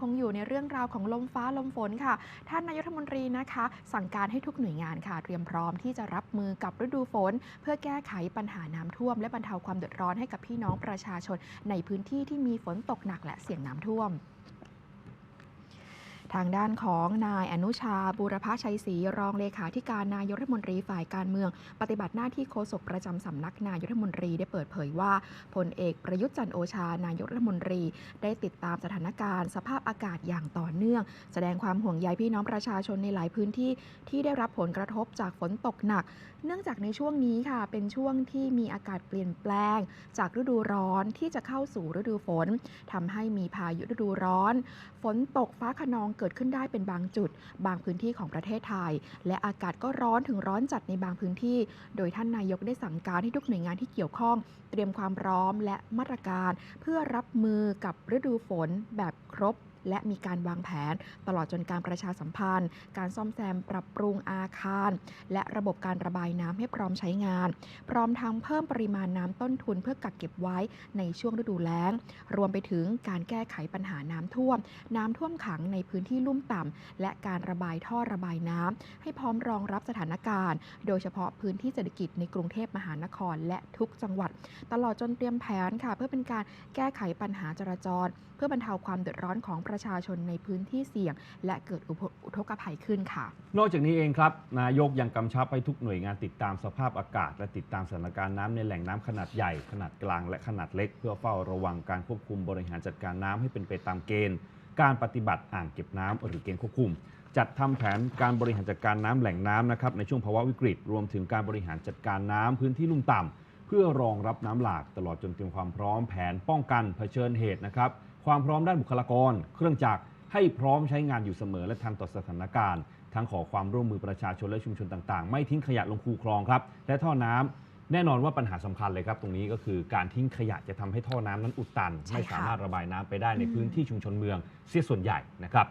คงอยู่ในเรื่องราวของลมฟ้าลมฝนค่ะ ท่านนายกรัฐมนตรีนะคะ สั่งการให้ทุกหน่วยงานค่ะ เตรียมพร้อมที่จะรับมือกับฤดูฝน เพื่อแก้ไขปัญหาน้ำท่วม และบรรเทาความเดือดร้อนให้กับพี่น้องประชาชน ในพื้นที่ที่มีฝนตกหนักและเสี่ยงน้ำท่วม ทางด้านของนายอนุชาบูรพชัยศรีรองเลขาธิการนายกรัฐมนตรีฝ่ายการเมือง ปฏิบัติหน้าที่โฆษกประจำสำนักนายกรัฐมนตรีได้เปิดเผยว่าพลเอกประยุทธ์จันโอชานายกรัฐมนตรี ได้ติดตามสถานการณ์ สภาพอากาศอย่างต่อเนื่อง แสดงความห่วงใยพี่น้องประชาชนในหลายพื้นที่ที่ได้รับผลกระทบจากฝนตกหนัก เนื่องจากในช่วงนี้ค่ะ เป็นช่วงที่มีอากาศเปลี่ยนแปลง จากฤดูร้อนที่จะเข้าสู่ฤดูฝนทำให้มีพายุฤดูร้อน ฝนตกฟ้าขนองเกิดขึ้นได้เป็นบางจุด บางพื้นที่ของประเทศไทย และอากาศก็ร้อนถึงร้อนจัดในบางพื้นที่ โดยท่านนายกได้สั่งการให้ทุกหน่วยงานที่เกี่ยวข้อง เตรียมความพร้อมและมาตรการ เพื่อรับมือกับฤดูฝนแบบ รบ และมีการวางแผน ตลอดจนการประชาสัมพันธ์ การซ่อมแซมปรับปรุงอาคาร และระบบการระบายน้ำให้พร้อมใช้งาน พร้อมทั้งเพิ่มปริมาณน้ำต้นทุนเพื่อกักเก็บไว้ในช่วงฤดูแล้ง รวมไปถึงการแก้ไขปัญหาน้ำท่วม น้ำท่วมขังในพื้นที่ลุ่มต่ำและการระบายท่อระบายน้ำให้พร้อมรองรับสถานการณ์ โดยเฉพาะพื้นที่เศรษฐกิจในกรุงเทพมหานคร และทุกจังหวัด ตลอดจนเตรียมแผนค่ะ เพื่อเป็นการแก้ไขปัญหาจราจร เพื่อบรรเทาความเดือดร้อนของประชาชนในพื้นที่เสี่ยง และเกิดอุอุทกภัยขึ้นค่ะ นอกจากนี้เองครับ นายกยังกำชับให้ทุกหน่วยงานติดตามสภาพอากาศ และติดตามสถานการณ์น้ำในแหล่งน้ำขนาดใหญ่ ขนาดกลางและขนาดเล็ก เพื่อเฝ้าระวังการควบคุมบริหารจัดการน้ำให้เป็นไปตามเกณฑ์ การปฏิบัติอ่างเก็บน้ำหรือเกณฑ์ควบคุมจัดทำแผนการบริหารจัดการน้ำแหล่งน้ำนะครับในช่วงภาวะวิกฤต รวมถึงการบริหารจัดการน้ำพื้นที่ลุ่มต่ำ เพื่อรองรับน้ำหลากตลอดจนเตรียมความพร้อมแผนป้องกันเผชิญเหตุนะครับ ความพร้อมด้านบุคลากร เครื่องจักรให้พร้อมใช้งานอยู่เสมอและทันต่อสถานการณ์ ทั้งขอความร่วมมือประชาชนและชุมชนต่างๆ ไม่ทิ้งขยะลงคูคลองครับ และท่อน้ำแน่นอนว่าปัญหาสำคัญเลยครับ ตรงนี้ก็คือการทิ้งขยะจะทำให้ท่อน้ำนั้นอุดตัน ไม่สามารถระบายน้ำไปได้ในพื้นที่ชุมชนเมืองเสียส่วนใหญ่นะครับ